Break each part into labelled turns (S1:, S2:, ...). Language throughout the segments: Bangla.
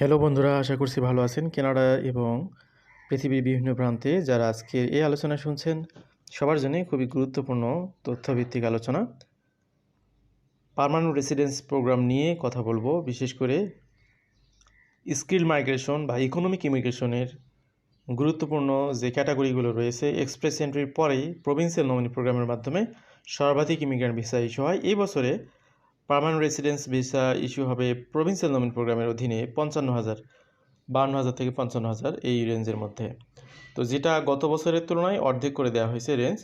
S1: হ্যালো বন্ধুরা, আশা করছি ভালো আছেন। কেনাডা এবং পৃথিবীর বিভিন্ন প্রান্তে যারা আজকের এই আলোচনা শুনছেন, সবার জন্য খুবই গুরুত্বপূর্ণ তথ্যভিত্তিক আলোচনা। পার্মানেন্ট রেসিডেন্স প্রোগ্রাম নিয়ে কথা বলব, বিশেষ করে স্কিল মাইগ্রেশন বা ইকোনমিক ইমিগ্রেশনের গুরুত্বপূর্ণ যে ক্যাটাগরিগুলো রয়েছে, এক্সপ্রেস এন্ট্রির পরেই প্রভিন্সিয়াল নমিনি প্রোগ্রামের মাধ্যমে সর্বাধিক ইমিগ্রেন্ট ভিসা ইস্যু হয়। এই বছরে পার্মানেন্ট রেসিডেন্স ভিসা ইস্যু হবে প্রভিন্সিয়াল নমিনি প্রোগ্রামের অধীনে পঞ্চান্ন হাজার বান্ন হাজার থেকে পঞ্চান্ন হাজার এই রেঞ্জের মধ্যে। তো যেটা গত বছরের তুলনায় অর্ধেক করে দেওয়া হয়েছে রেঞ্জ।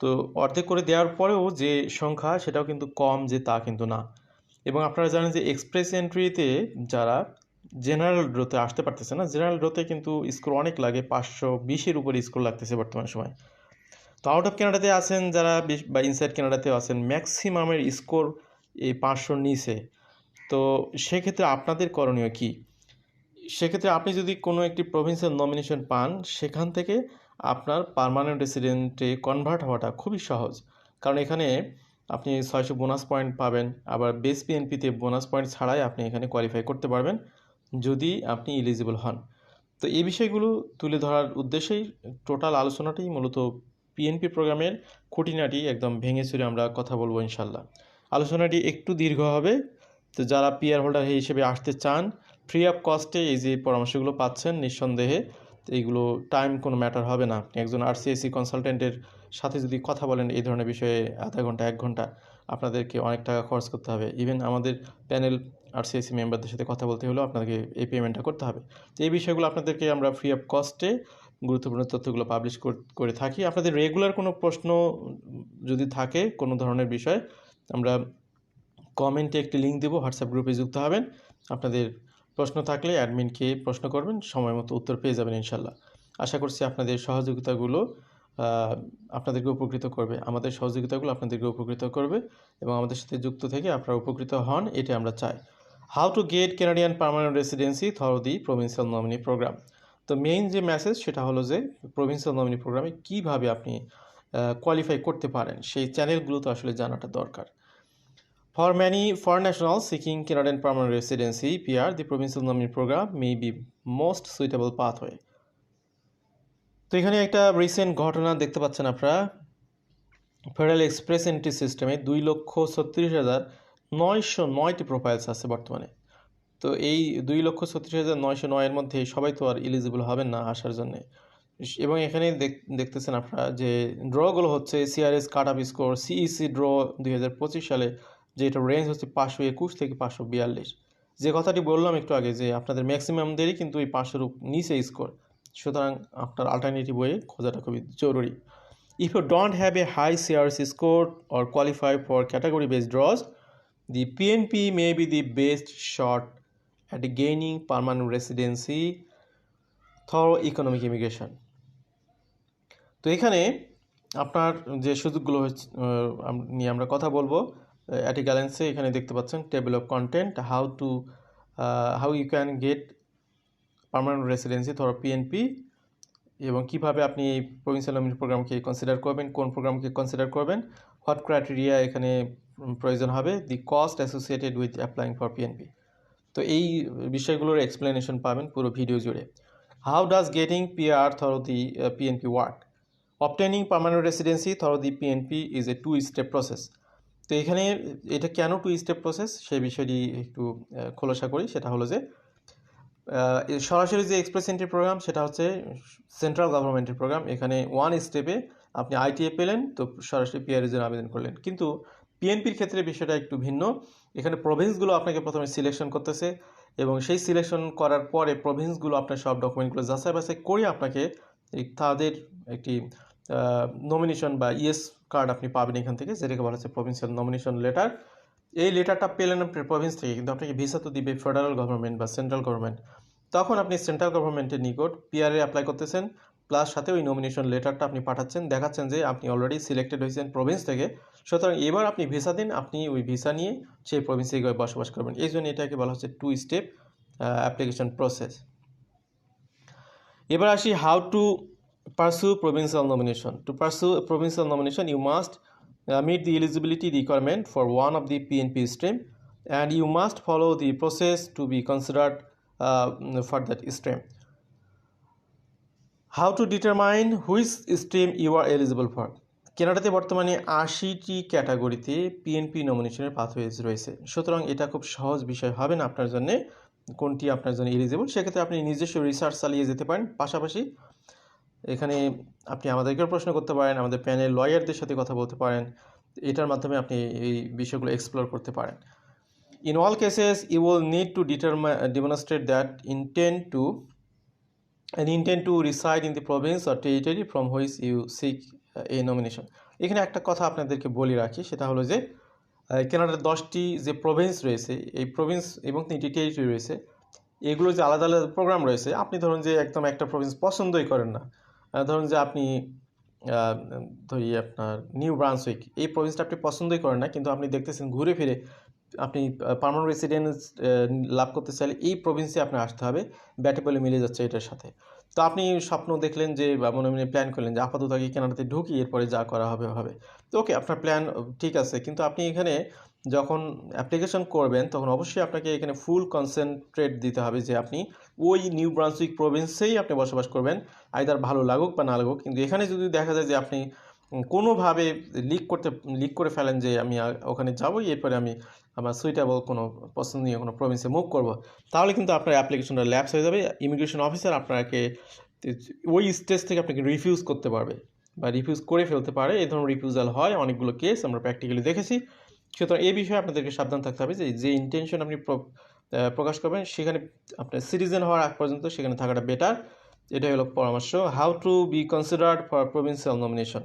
S1: তো অর্ধেক করে দেওয়ার পরেও যে সংখ্যা সেটাও কিন্তু কম যে তা কিন্তু না। এবং আপনারা জানেন যে এক্সপ্রেস এন্ট্রিতে যারা জেনারেল ড্রোতে আসতে পারতেছে না, জেনারেল ড্রোতে কিন্তু স্কোর অনেক লাগে, পাঁচশো বিশের উপরে স্কোর লাগতেছে বর্তমান সময়। তো আউট অফ কানাডাতে আছেন যারা, বা ইনসাইড কানাডাতেও আছেন, ম্যাক্সিমামের স্কোর এই পাঁচশোর নিচে। তো সেক্ষেত্রে আপনাদের করণীয় কি? সেক্ষেত্রে আপনি যদি কোনো একটি প্রভিন্সিয়াল নমিনেশন পান, সেখান থেকে আপনার পার্মানেন্ট রেসিডেন্টে কনভার্ট হওয়াটা খুবই সহজ। কারণ এখানে আপনি ছয়শো বোনাস পয়েন্ট পাবেন, আবার বেস পিএনপিতে বোনাস পয়েন্ট ছাড়াই আপনি এখানে কোয়ালিফাই করতে পারবেন, যদি আপনি ইলিজিবল হন। তো এই বিষয়গুলো তুলে ধরার উদ্দেশ্যেই টোটাল আলোচনাটাই মূলত পিএনপি প্রোগ্রামের খুঁটিনাটি একদম ভেঙে চুরে আমরা কথা বলব ইনশাল্লাহ আলোচনাটি একটু দীর্ঘ হবে। তো যারা পিয়ার হোল্ডার হিসেবে আসতে চান ফ্রি অফ কস্টে এই যে পরামর্শগুলো পাচ্ছেন নিঃসন্দেহে এইগুলো টাইম কোনো ম্যাটার হবে না। একজন আরসিএসি কনসালটেন্টের সাথে যদি কথা বলেন, এই ধরনের বিষয়ে আধা ঘণ্টা, এক ঘণ্টা আপনাদেরকে অনেক টাকা খরচ করতে হবে। ইভেন আমাদের প্যানেল আরসিএসি মেম্বারদের সাথে কথা বলতে হলেও আপনাদেরকে এই পেমেন্টটা করতে হবে। তো এই বিষয়গুলো আপনাদেরকে আমরা ফ্রি অফ কস্টে গুরুত্বপূর্ণ তথ্যগুলো পাবলিশ করে থাকি। আপনাদের রেগুলার কোনো প্রশ্ন যদি থাকে কোনো ধরনের বিষয় আমরা কমেন্টে একটি লিঙ্ক দেবো হোয়াটসঅ্যাপ গ্রুপে যুক্ত হবেন। আপনাদের প্রশ্ন থাকলে অ্যাডমিনকে প্রশ্ন করবেন, সময় মতো উত্তর পেয়ে যাবেন ইনশাল্লাহ। আশা করছি আপনাদের সহযোগিতাগুলো আপনাদেরকে উপকৃত করবে। আমাদের সহযোগিতাগুলো আপনাদেরকে উপকৃত করবে এবং আমাদের সাথে যুক্ত থেকে আপনারা উপকৃত হন, এটা আমরা চাই। How to get Canadian permanent residency through the provincial nominee program তো মেইন যে মেসেজ সেটা হলো যে প্রভিন্সিয়াল নমিনি প্রোগ্রামে কীভাবে আপনি কোয়ালিফাই করতে পারেন। সেই চ্যানেলগুলো তো আসলে জানাটা দরকার। For many foreign nationals seeking Canadian permanent residency (PR), the provincial nominee program may be most suitable pathway. তো এখানে একটা রিসেন্ট ঘটনা দেখতে পাচ্ছেন আপনারা। ফেডারেল এক্সপ্রেস এন্ট্রি সিস্টেমে দুই লক্ষ ছত্রিশ হাজার নয়শো নয়টি প্রোফাইলস আছে বর্তমানে। তো এই দুই লক্ষ ছত্রিশ হাজার নয়শো নয়ের মধ্যে সবাই তো আর এলিজিবল হবেন না আসার জন্য। এবং এখানে দেখ- দেখতেছেন আপনারা যে ড্রগুলো হচ্ছে CRS cut off score CEC draw দুই হাজার পঁচিশ সালে যেটা রেঞ্জ হচ্ছে পাঁচশো একুশ থেকে পাঁচশো বিয়াল্লিশ। যে কথাটি বললাম একটু আগে যে আপনাদের ম্যাক্সিমামদেরই কিন্তু এই পাঁচশোর নিচে স্কোর সুতরাং আপনার আলটারনেটিভ ওয়ে খোঁজাটা খুবই জরুরি। If you don't have a high CRC score or qualify for category based draws the PNP may be the best shot at gaining permanent residency through economic immigration তো এখানে আপনার যে সুযোগগুলো নিয়ে আমরা কথা বলব অ্যাটি গ্যালেন্সে এখানে দেখতে পাচ্ছেন table of content how to how you can get permanent residency ধরো পিএনপি এবং কীভাবে আপনি এই প্রভিন্সিয়াল নমিনি প্রোগ্রামকে কনসিডার করবেন, কোন প্রোগ্রামকে কনসিডার করবেন হোয়াট ক্রাইটেরিয়া এখানে প্রয়োজন হবে the cost associated with applying for PNP তো এই বিষয়গুলোর এক্সপ্লেনেশন পাবেন পুরো ভিডিও জুড়ে। How does getting PR through the PNP work obtaining permanent residency through the PNP is a two step process তো এখানে এটা কেন টু স্টেপ প্রসেস সেই বিষয়টি একটু খোলাসা করি। সেটা হলো যে সরাসরি যে এক্সপ্রেস এন্ট্রি প্রোগ্রাম সেটা হচ্ছে সেন্ট্রাল গভর্নমেন্টের প্রোগ্রাম এখানে ওয়ান স্টেপে আপনি আইটিএ পেলেন, তো সরাসরি পিআর জন্য আবেদন করলেন। কিন্তু পিএনপির ক্ষেত্রে বিষয়টা একটু ভিন্ন। এখানে প্রভিন্সগুলো আপনাকে প্রথমে সিলেকশন করতেছে এবং সেই সিলেকশন করার পরে প্রভিন্সগুলো আপনার সব ডকুমেন্টগুলো যাচাই বাছাই করে আপনাকে তাদের একটি নমিনেশন বা ইএস কার্ড আপনি পাবেন এখান থেকে, যেটাকে বলা হচ্ছে প্রভিন্সিয়াল নমিনেশন লেটার এই লেটারটা পেলেন আপনি প্রভিন্স থেকে, কিন্তু আপনাকে ভিসা তো দিবে ফেডারেল গভর্নমেন্ট বা সেন্ট্রাল গভর্নমেন্ট তখন আপনি সেন্ট্রাল গভর্নমেন্টের নিকট পিআরএ অ্যাপ্লাই করতেছেন প্লাস সাথে ওই নমিনেশন লেটারটা আপনি পাঠাচ্ছেন, দেখাচ্ছেন যে আপনি অলরেডি সিলেক্টেড হয়েছেন প্রভিন্স থেকে। সুতরাং এবার আপনি ভিসা দিন, আপনি ওই ভিসা নিয়ে সেই প্রভিন্সে গিয়ে বসবাস করবেন। এই জন্য এটাকে বলা হচ্ছে টু স্টেপ অ্যাপ্লিকেশন প্রসেস এবার আসি how to pursue provincial nomination to pursue provincial nomination you must meet the eligibility requirement for one of the PNP stream and you must follow the process to be considered for that stream how to determine which stream you are eligible for কেনাডাতে বর্তমানে আশিটি ক্যাটাগরিতে পিএনপি নমিনেশনের পাথওয়েজ রয়েছে। সুতরাং এটা খুব সহজ বিষয় হবে না আপনার জন্যে। কোনটি আপনার জন্য এলিজিবল সেক্ষেত্রে আপনি নিজস্ব রিসার্চ চালিয়ে যেতে পারেন। পাশাপাশি এখানে আপনি আমাদেরকেও প্রশ্ন করতে পারেন আমাদের প্যানেল লয়ারদের সাথে কথা বলতে পারেন এটার মাধ্যমে আপনি এই বিষয়গুলো এক্সপ্লোর করতে পারেন। In all cases you will need to determine demonstrate that intent to intend to reside in the province or territory from which you seek uh, a nomination. এখানে একটা কথা আপনাদেরকে বলে রাখি সেটা হলো যে কেনাডার দশটি যে প্রভিন্স রয়েছে এই প্রভিন্স এবং তিনটি টেরিটরি রয়েছে এগুলো যে আলাদা আলাদা প্রোগ্রাম রয়েছে আপনি ধরুন যে একদম একটা প্রভিন্স পছন্দই করেন না ধরুন যে আপনি ধরি আপনার নিউ ব্রান্সউইক, এই প্রভিন্সটা আপনি পছন্দই করেন না, কিন্তু আপনি দেখতেছেন ঘুরে ফিরে আপনি পার্মানেন্ট রেসিডেন্স লাভ করতে চাইলে এই প্রভিন্সে আপনার আসতে হবে, ব্যাটে বলে মিলে যাচ্ছে এটার সাথে। তো আপনি স্বপ্ন দেখলেন যে মনে মনে প্ল্যান করলেন যে আপাতত আগে কেনাটাতে ঢুকি, এরপরে যা করা হবে হবে। তো ওকে, আপনার প্ল্যান ঠিক আছে, কিন্তু আপনি এখানে যখন অ্যাপ্লিকেশন করবেন, তখন অবশ্যই আপনাকে এখানে ফুল কনসেন্ট্রেট দিতে হবে যে আপনি ওই নিউ ব্রান্সউইক প্রভিন্সেই আপনি বসবাস করবেন। আইদার ভালো লাগুক বা না লাগুক। কিন্তু এখানে যদি দেখা যায় যে আপনি কোনোভাবে লিক করতে লিক করে ফেলেন যে আমি ওখানে যাবই, এরপরে আমি আমার সুইটেবল কোনো পছন্দনীয় কোনো প্রভিন্সে মুভ করব, তাহলে কিন্তু আপনার অ্যাপ্লিকেশনটা ল্যাপস হয়ে যাবে। ইমিগ্রেশন অফিসার আপনাকে ওই স্টেজ থেকে আপনাকে রিফিউজ করতে পারবে বা রিফিউজ করে ফেলতে পারে। এই ধরনের রিফিউজাল হয়। অনেকগুলো কেস আমরা প্র্যাকটিক্যালি দেখেছি। সুতরাং এই বিষয়ে আপনাদেরকে সাবধান থাকতে হবে যে যে ইন্টেনশন আপনি প্রকাশ করবেন সেখানে আপনার সিটিজেন হওয়ার আগ পর্যন্ত সেখানে থাকাটা বেটার এটাই হলো পরামর্শ। How to be considered for provincial nomination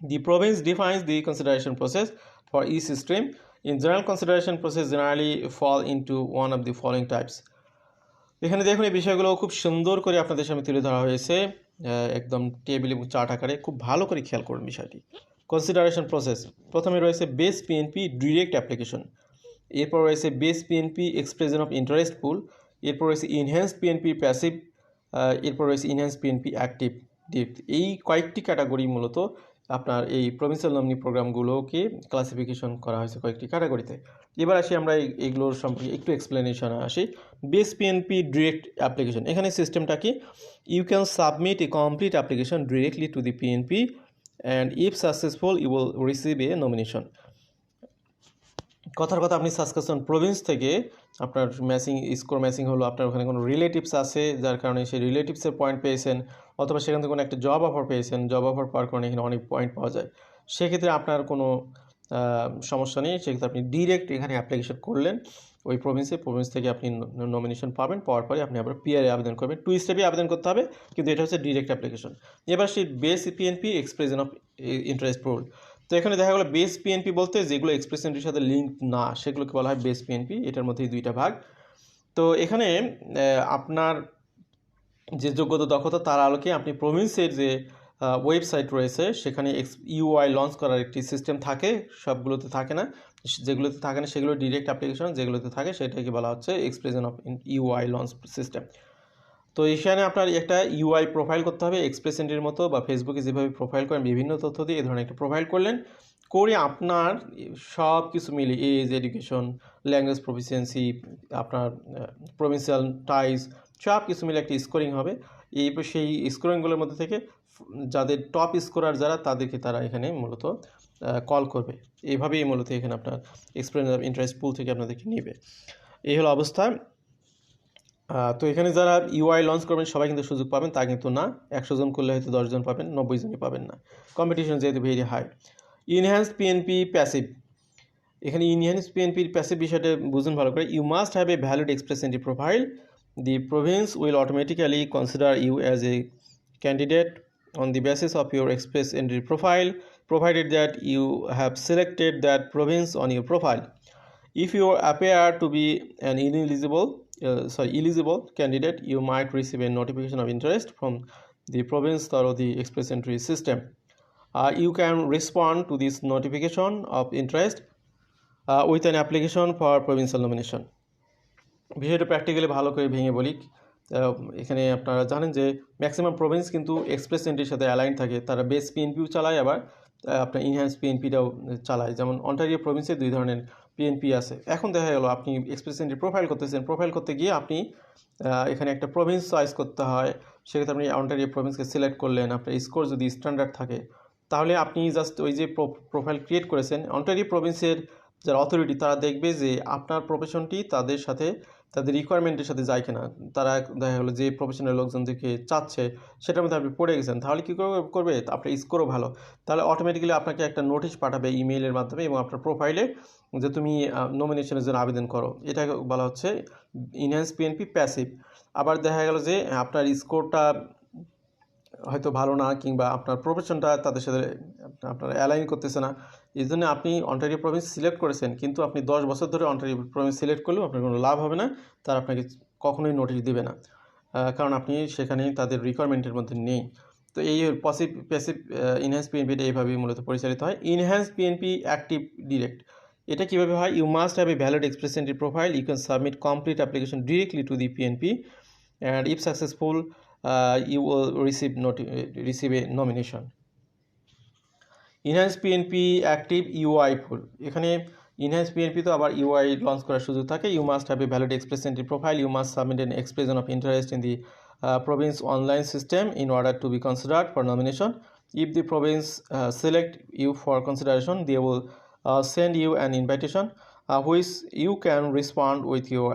S1: the The province defines the consideration process for each stream. In general, consideration process generally fall into one of the following types. এখানে দেখুন এই বিষয়গুলো খুব সুন্দর করে আপনাদের সামনে তুলে ধরা হয়েছে। একদম টেবিল এবং চার্ট আকারে। খুব ভালো করে খেয়াল করুন বিষয়টি। কনসিডারেশন প্রসেস প্রথমে রয়েছে বেস পিএনপি ডিরেক্ট অ্যাপ্লিকেশন এরপর রয়েছে base PNP expression of interest pool এরপর রয়েছে ইনহ্যান্স পিএনপি প্যাসিভ এরপর রয়েছে ইনহ্যান্স পিএনপি অ্যাক্টিভ ডিপ এই কয়েকটি ক্যাটাগরি মূলত আপনার এই প্রভিন্সিয়াল নমিনি প্রোগ্রামগুলোকে ক্লাসিফিকেশন করা হয়েছে কয়েকটি ক্যাটাগরিতে এবার আসি আমরা এই- এইগুলোর সম্পর্কে একটু এক্সপ্লেনেশনে আসি। বেস পিএনপি ডিরেক্ট অ্যাপ্লিকেশন এখানে সিস্টেমটা কি? You can submit a complete application directly to the PNP and if successful you will receive a nomination কথার কথা আপনি সাসকাসন প্রভিন্স থেকে, আপনার ম্যাচিং স্কোর ম্যাচিং হলো আপনার ওখানে কোনো রিলেটিভস আছে, যার কারণে সেই রিলেটিভসের পয়েন্ট পেয়েছেন, অথবা সেখান থেকে কোনো একটা জব অফার পেয়েছেন জব অফার পাওয়ার কারণে এখানে অনেক পয়েন্ট পাওয়া যায়। সেক্ষেত্রে আপনার কোনো সমস্যা নেই, সেক্ষেত্রে আপনি ডিরেক্ট এখানে অ্যাপ্লিকেশন করলেন। ওই প্রভিন্সে প্রভিন্স থেকে আপনি নমিনেশন পাবেন, পাওয়ার পরে আপনি আবার পিআরে আবেদন করবেন। টু স্টেপে আবেদন করতে হবে, কিন্তু এটা হচ্ছে ডিরেক্ট অ্যাপ্লিকেশন এবার সেই base PNP expression of interest pool তো এখানে দেখা গেলো বেস পিএনপি বলতে যেগুলো এক্সপ্রেস এন্ট্রির সাথে লিঙ্ক না, সেগুলোকে বলা হয় বেস পিএনপি এটার মধ্যেই দুইটা ভাগ। তো এখানে আপনার যে যোগ্যতা, দক্ষতা, তার আলোকে আপনি প্রভিন্সের যে ওয়েবসাইট রয়েছে, সেখানে এক্স ইউআই লঞ্চ করার একটি সিস্টেম থাকে, সবগুলোতে থাকে না। যেগুলোতে থাকে না, সেগুলো ডিরেক্ট অ্যাপ্লিকেশন যেগুলোতে থাকে সেটাকে বলা হচ্ছে expression of UI launch system তো এখানে আপনার একটা ইউআই প্রোফাইল করতে হবে এক্সপ্রেস এন্ট্রির মতো বা ফেসবুকে যেভাবে প্রোফাইল করেন, বিভিন্ন তথ্য দিয়ে এই ধরনের একটা প্রোফাইল করলেন। করে আপনার সব কিছু মিলে এজ এডুকেশন ল্যাঙ্গুয়েজ প্রফিসিয়েন্সি আপনার প্রভিন্সিয়াল টাইস সব কিছু মিলে একটা স্কোরিং হবে। এই সেই স্কোরিংগুলোর মধ্যে থেকে, যাদের টপ স্কোরার যারা, তাদেরকে তারা এখানে মূলত কল করবে। এইভাবেই মূলত এখানে আপনার এক্সপিরিয়েন্স অফ ইন্টারেস্ট পুল থেকে আপনাদেরকে নেবে। এই হলো অবস্থা। তো এখানে যারা ইউআই লঞ্চ করবেন, সবাই কিন্তু সুযোগ পাবেন। তা কিন্তু না। একশো জন করলে হয়তো দশজন পাবেন, নব্বই জনই পাবেন না। কম্পিটিশন যেহেতু very high enhance PNP passive এখানে ইনহ্যান্স পিএনপির প্যাসিভ বিষয়টা বুঝুন ভালো করে। You must have a valid express entry profile the province will automatically consider you as a candidate on the basis of your express entry profile provided that you have selected that province on your profile if you appear to be an ineligible uh, sorry eligible candidate you might receive a notification of interest from the province or the express entry system uh, you can respond to this notification of interest uh, with an application for provincial nomination বিষয়টা প্র্যাকটিক্যালি ভালো করে ভেঙে বলি এখানে আপনারা জানেন যে ম্যাক্সিমাম প্রভিন্স কিন্তু এক্সপ্রেস এন্ট্রির সাথে অ্যালাইন থাকে তারা বেস পিএনপিও চালায় আবার আপনার ইনহ্যান্স পিএনপিটাও চালায়। যেমন অন্টারিও প্রভিন্সে দুই ধরনের পিএনপি আছে। এখন দেখা গেল, আপনি এক্সপ্রেস এন্ট্রি প্রোফাইল করতেছেন প্রোফাইল করতে গিয়ে আপনি এখানে একটা প্রভিন্স চয়েস করতে হয়। সেক্ষেত্রে আপনি অন্টারিও প্রভিন্সকে সিলেক্ট করলেন। আপনার স্কোর যদি স্ট্যান্ডার্ড থাকে, তাহলে আপনি জাস্ট ওই যে প্রোফাইল ক্রিয়েট করেছেন। অন্টারিও প্রভিন্সের যারা অথরিটি তারা দেখবে যে আপনার প্রফেশনটি তাদের সাথে তাদের রিকোয়ারমেন্টের সাথে যায় কিনা, তারা দেখা গেলো যে প্রফেশনাল লোকজন থেকে চাচ্ছে, সেটার মধ্যে আপনি পড়ে গেছেন, তাহলে কী করবে আপনার স্কোরও ভালো। তাহলে অটোমেটিক্যালি আপনাকে একটা নোটিশ পাঠাবে ইমেইলের মাধ্যমে এবং আপনার প্রোফাইলে যে তুমি নমিনেশনের জন্য আবেদন করো। এটা বলা হচ্ছে ইনহ্যান্স পিএনপি প্যাসিভ আবার দেখা গেল যে আপনার স্কোরটা হয়তো ভালো না কিংবা আপনার প্রফেশনটা তাদের সাথে আপনার অ্যালাইন করতেছে না। এই জন্য আপনি অন্টারিও প্রভিন্স সিলেক্ট করেছেন, কিন্তু আপনি দশ বছর ধরে অন্টারিও প্রভিন্স সিলেক্ট করলেও আপনার কোনো লাভ হবে না, তারা আপনাকে কখনোই নোটিশ দেবে না। কারণ আপনি সেখানে তাদের রিকোয়ারমেন্টের মধ্যে নেই। তো এই পসিভ প্যাসিভ ইনহ্যান্স পিএনপিটা এইভাবেই মূলত পরিচালিত হয়। ইনহ্যান্স পিএনপি অ্যাক্টিভ ডিরেক্ট এটা কীভাবে হয়? You must have a valid express entry profile you can submit complete application directly to the PNP and if successful you will receive নোটি receive a nomination enhance PNP active UI full এখানে ইনহ্যান্স পিএনপি তো আবার ইউআই লঞ্চ করার সুযোগ থাকে you must have a valid express entry profile you must submit an expression of interest in the province online system in order to be considered for nomination if the province uh, select you for consideration they will uh, send you an invitation uh, which you can respond with your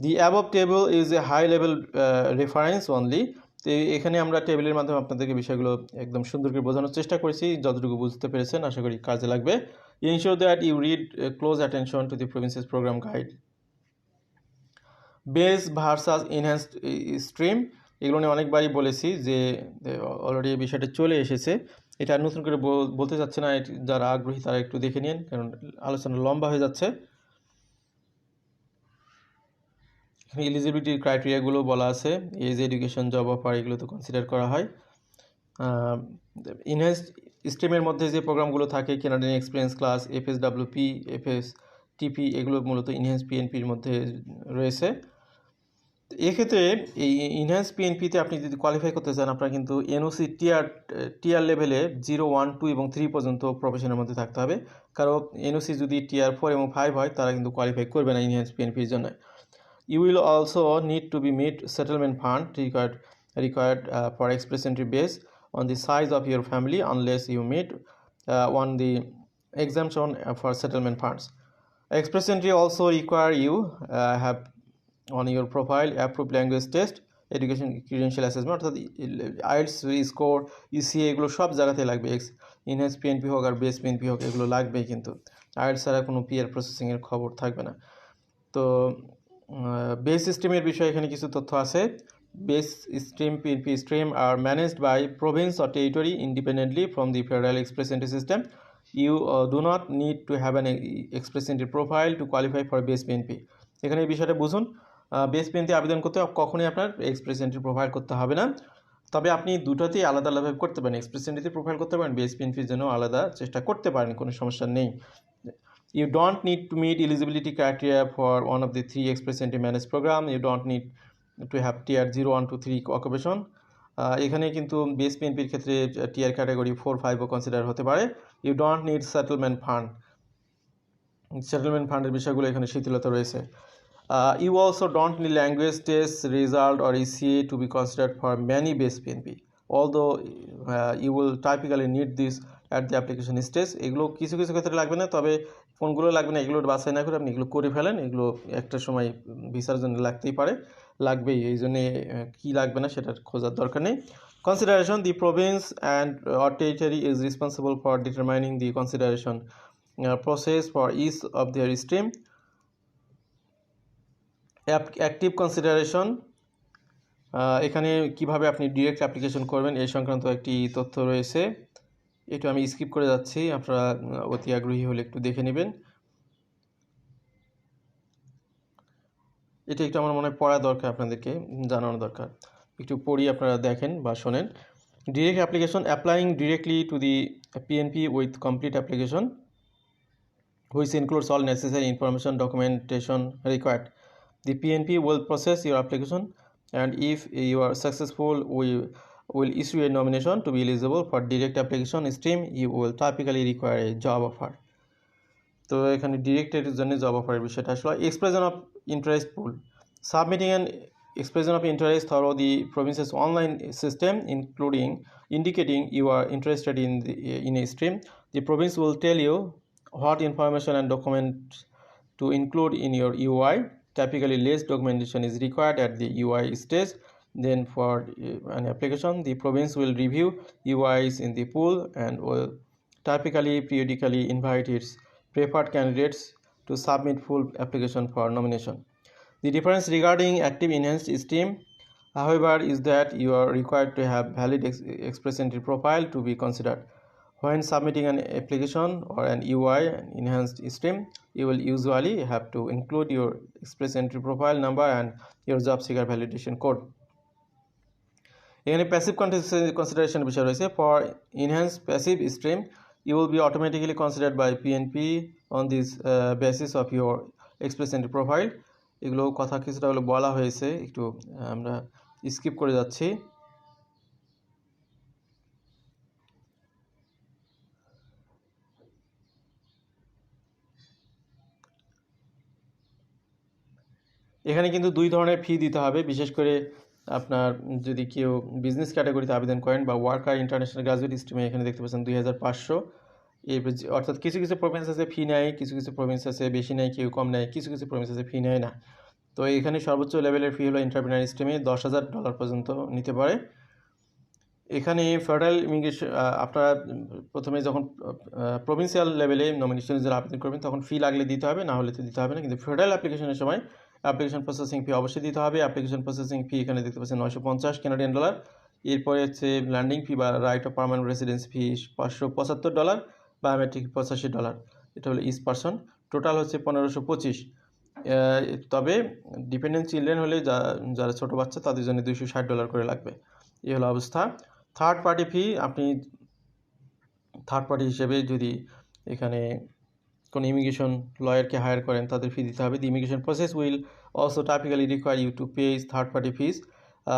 S1: above table is a high level uh, reference only. তো এখানে আমরা টেবিলের মাধ্যমে আপনাদেরকে বিষয়গুলো একদম সুন্দর করে বোঝানোর চেষ্টা করেছি। যতটুকু বুঝতে পেরেছেন আশা করি কাজে লাগবে। Ensure that you read close attention to the provinces program guide base versus enhanced stream এগুলো নিয়ে অনেকবারই বলেছি যে অলরেডি এই বিষয়টা চলে এসেছে। এটা নতুন করে বল- বলতে চাচ্ছে না। যারা আগ্রহী তারা একটু দেখে নিন কারণ আলোচনা লম্বা হয়ে যাচ্ছে এখানে এলিজিবিলিটির ক্রাইটেরিয়াগুলো বলা আছে এজ এডুকেশন জব অফার এগুলো তো কনসিডার করা হয়। ইনহ্যান্স স্ট্রিমের মধ্যে যে প্রোগ্রামগুলো থাকে Canadian experience class FS WP FS TP এগুলো মূলত ইনহ্যান্স পিএনপির মধ্যে রয়েছে। এক্ষেত্রে এই ইনহ্যান্স পিএনপিতে আপনি যদি কোয়ালিফাই করতে চান, আপনার কিন্তু এনওসি টিয়ার টিয়ার লেভেলে জিরো ওয়ান টু এবং থ্রি পর্যন্ত প্রফেশনের মধ্যে থাকতে হবে। কারণ এনওসি যদি টিয়ার ফোর এবং ফাইভ হয়, তারা কিন্তু কোয়ালিফাই করবে না ইনহ্যান্স পিএনপির জন্য। You will also need to be meet settlement fund required required for express entry base on the size of your family unless you meet uh, on the exemption for settlement funds. Express entry also require you uh, have on your profile approved language test education credential assessment অর্থাৎ আইএলস স্কোর ইসিএ এগুলো সব জায়গাতে লাগবে এক্স ইনহেন্স পিএনপি হোক আর বেস পিএনপি হোক এগুলো লাগবেই কিন্তু আইএলস ছাড়া কোনো পিআর প্রসেসিংয়ের খবর থাকবে না তো বেস সিস্টেমের বিষয়ে এখানে কিছু তথ্য আছে। Base stream PNP stream are managed by province or territory independently from the federal express entry system you do not need to have an express entry profile to qualify for base PNP এখানে এই বিষয়টা বুঝুন। বেস পিএনপি আবেদন করতে কখনোই আপনার এক্সপ্রেস এন্ট্রি প্রোফাইল করতে হবে না। তবে আপনি দুটোতেই আলাদা আলাদাভাবে করতে পারেন। এক্সপ্রেস এন্ট্রিতে প্রোফাইল করতে পারেন বেস পিএনপির জন্য আলাদা চেষ্টা করতে পারেন, কোনো সমস্যা নেই। You don't need to meet eligibility criteria for one of the three express entry managed program. You don't need to have tier 0 1 2 3 occupation. আহ, এখানে কিন্তু বেস পিএনপির ক্ষেত্রে টিয়ার ক্যাটাগরি ফোর ফাইভও কনসিডার হতে পারে। You don't need settlement fund settlement ফান্ডের বিষয়গুলো এখানে শিথিলতা রয়েছে। You also don't need language test result or ECA to be considered for many base PNP although you will typically need this at the application stage এগুলো কিছু কিছু ক্ষেত্রে লাগবে না তবে কোনগুলো লাগবে না, এগুলো বাছাই না করে আপনি এগুলো করে ফেলেন, এগুলো একটা সময় ভিসার জন্য লাগতেই পারে, লাগবেই, এই জন্যে কী লাগবে না সেটার খোঁজার দরকার নেই। Consideration the province and or territory is responsible for determining the consideration process for each of their stream active consideration এখানে কীভাবে আপনি ডিরেক্ট অ্যাপ্লিকেশন করবেন এই সংক্রান্ত একটি তথ্য রয়েছে। এটা আমি স্কিপ করে যাচ্ছি, আপনারা অতি আগ্রহী হলে একটু দেখে নেবেন। এটা একটু আমার মনে হয় পড়া দরকার আপনাদেরকে জানানো দরকার। একটু পড়ি আপনারা দেখেন বা শোনেন। Direct application applying directly to the PNP with complete application which includes all necessary information, documentation required. The PNP will process your application, and if you are successful, we will issue a nomination to be eligible for direct application stream you will typically require a job offer. তো এখানে ডিরেক্টের জন্য জব অফারের বিষয়টা আসলে expression of interest pool submitting an expression of interest through the province's online system including indicating you are interested in the, in a stream the province will tell you what information and documents to include in your ui typically less documentation is required at the ui stage then for uh, an application the province will review uis in the pool and will typically periodically invite its preferred candidates to submit full application for nomination the difference regarding active enhanced stream, however, is that you are required to have valid ex- express entry profile to be considered. When submitting an application or an UI an enhanced stream, you will usually have to include your express entry profile number and your job seeker validation code. এখানে প্যাসিভ কনসিডারেশন বিষয় রয়েছে। For enhance passive stream you will be automatically considered by PNP on this basis of your express entry profile এগুলো কথা কিছুটা হলো বলা হয়েছে। একটু আমরা স্কিপ করে যাচ্ছি। এখানে কিন্তু দুই ধরনের ফি দিতে হবে। বিশেষ করে আপনার যদি কেউ বিজনেস ক্যাটাগরিতে আবেদন করেন বা ওয়ার্কার ইন্টারন্যাশনাল গ্রাজুয়েট স্ট্রিমে এখানে দেখতে পাচ্ছেন দুই হাজার পাঁচশো। অর্থাৎ কিছু কিছু প্রভিন্স আছে ফি নেয়, কিছু কিছু প্রভিন্স আছে বেশি নেয়, কেউ কম নেয়, কিছু কিছু প্রভিন্স আছে ফি নেয় না। তো এখানে সর্বোচ্চ লেভেলের ফি হলো এন্টারপ্রিনার স্ট্রিমে দশ হাজার ডলার পর্যন্ত নিতে পারে। এখানে ফেডারেল ইমিগ্রেশন আপনারা প্রথমে যখন প্রভিন্সিয়াল লেভেলে নমিনেশনের জন্য আবেদন করবেন, তখন ফি লাগলে দিতে হবে, না হলে তো দিতে হবে না। কিন্তু ফেডারেল অ্যাপ্লিকেশনের সময় অ্যাপ্লিকেশন প্রসেসিং ফি অবশ্যই দিতে হবে। অ্যাপ্লিকেশন প্রসেসিং ফি এখানে দেখতে পাচ্ছেন নয়শো পঞ্চাশ কানাডিয়ান ডলার এরপরে হচ্ছে ল্যান্ডিং ফি বা right of permanent residence fee পাঁচশো পঁচাত্তর ডলার বায়োমেট্রিক পঁচাশি ডলার এটা হলো ইস পার্সন টোটাল হচ্ছে পনেরোশো পঁচিশ। তবে ডিপেন্ডেন্ট চিলড্রেন হলে যা, যারা ছোটো বাচ্চা তাদের জন্য দুইশো ষাট ডলার করে লাগবে। এই হলো অবস্থা। থার্ড পার্টি ফি আপনি থার্ড পার্টি হিসেবে যদি এখানে কোনো ইমিগ্রেশন লয়ারকে হায়ার করেন, তাদের ফি দিতে হবে। The immigration process will also typically require you to pay third party fees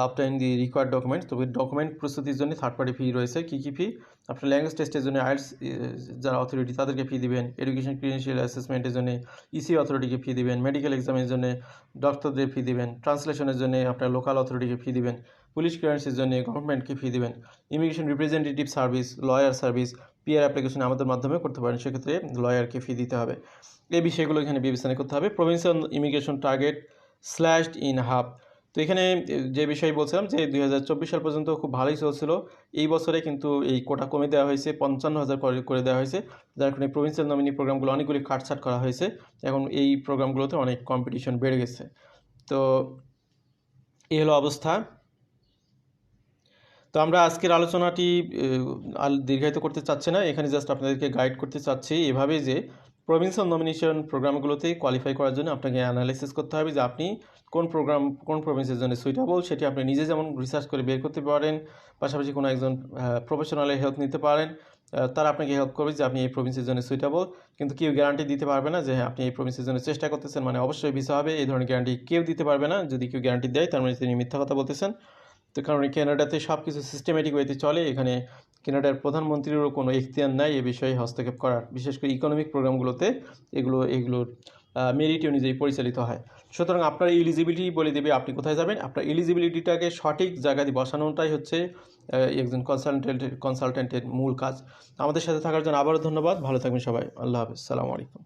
S1: obtain the required documents তবে ডকুমেন্ট প্রস্তুতির জন্য থার্ড পার্টি ফি রয়েছে। কী কী ফি আপনার ল্যাঙ্গুয়েজ টেস্টের জন্য আইটস যারা অথরিটি তাদেরকে ফি দিবেন। এডুকেশন ক্রিডেন্সিয়াল অ্যাসেসমেন্টের জন্য ইসি অথরিটিকে ফি দিবেন। মেডিকেল এক্সামের জন্য ডক্টরদের ফি দিবেন। ট্রান্সলেশনের জন্য আপনার লোকাল অথরিটিকে ফি দিবেন। পুলিশ ক্লিয়ারেন্সের জন্য গভর্নমেন্টকে ফি দেবেন। Immigration representative service lawyer service PR application আমাদের মাধ্যমে করতে পারেন। সেক্ষেত্রে লয়ারকে ফি দিতে হবে। এই বিষয়গুলো এখানে বিবেচনা করতে হবে। Provincial immigration target slashed in half তো এখানে যে বিষয়ে বলছিলাম যে দুই হাজার চব্বিশ সাল পর্যন্ত খুব ভালোই চলছিল। এই বছরে কিন্তু এই কোটা কমে দেওয়া হয়েছে, পঞ্চান্ন হাজার করে দেওয়া হয়েছে। যার কারণে প্রভিন্সিয়াল নমিনি প্রোগ্রামগুলো অনেকগুলি কাটছাট করা হয়েছে। এখন এই প্রোগ্রামগুলোতে অনেক কম্পিটিশন বেড়ে গেছে। তো এই হলো অবস্থা। তো আমরা আজকের আলোচনাটি দীর্ঘায়িত করতে চাচ্ছি না। এখানে জাস্ট আপনাদেরকে গাইড করতে চাচ্ছি এভাবে যে প্রভিন্সিয়াল নমিনেশন প্রোগ্রামগুলোতে কোয়ালিফাই করার জন্য আপনাকে অ্যানালাইসিস করতে হবে যে আপনি কোন প্রোগ্রাম কোন প্রভিন্সের জন্য সুইটেবল সেটি আপনি নিজে যেমন রিসার্চ করে বের করতে পারেন, পাশাপাশি কোনো একজন প্রফেশনালের হেল্প নিতে পারেন তারা আপনাকে হেল্প করবে যে আপনি এই প্রভিন্সের জন্য সুইটেবল কিন্তু কেউ গ্যারান্টি দিতে পারবে না যে হ্যাঁ আপনি এই প্রভিন্সের জন্য চেষ্টা করতেছেন। মানে অবশ্যই ভিসা হবে, এই ধরনের গ্যারান্টি কেউ দিতে পারবে না। যদি কেউ গ্যারান্টি দেয়, তার মানে তিনি মিথ্যা কথা বলতেছেন। তো কারণ ক্যানাডাতে সব কিছু সিস্টেমেটিক ওয়েতে চলে, এখানে কেনাডার প্রধানমন্ত্রীরও কোনো এখতিয়ার নাই এ বিষয়ে হস্তক্ষেপ করার। বিশেষ করে ইকোনমিক প্রোগ্রামগুলোতে এগুলো এগুলোর মেরিট অনুযায়ী পরিচালিত হয়। সুতরাং আপনার এলিজিবিলিটি বলে দেবে আপনি কোথায় যাবেন। আপনার এলিজিবিলিটিটাকে সঠিক জায়গায় বসানোটাই হচ্ছে একজন কনসালটেন্টের কনসালটেন্টের মূল কাজ। আমাদের সাথে থাকার জন্য আবারও ধন্যবাদ। ভালো থাকবেন সবাই। আল্লাহ হাফিজ। সালামু আলাইকুম।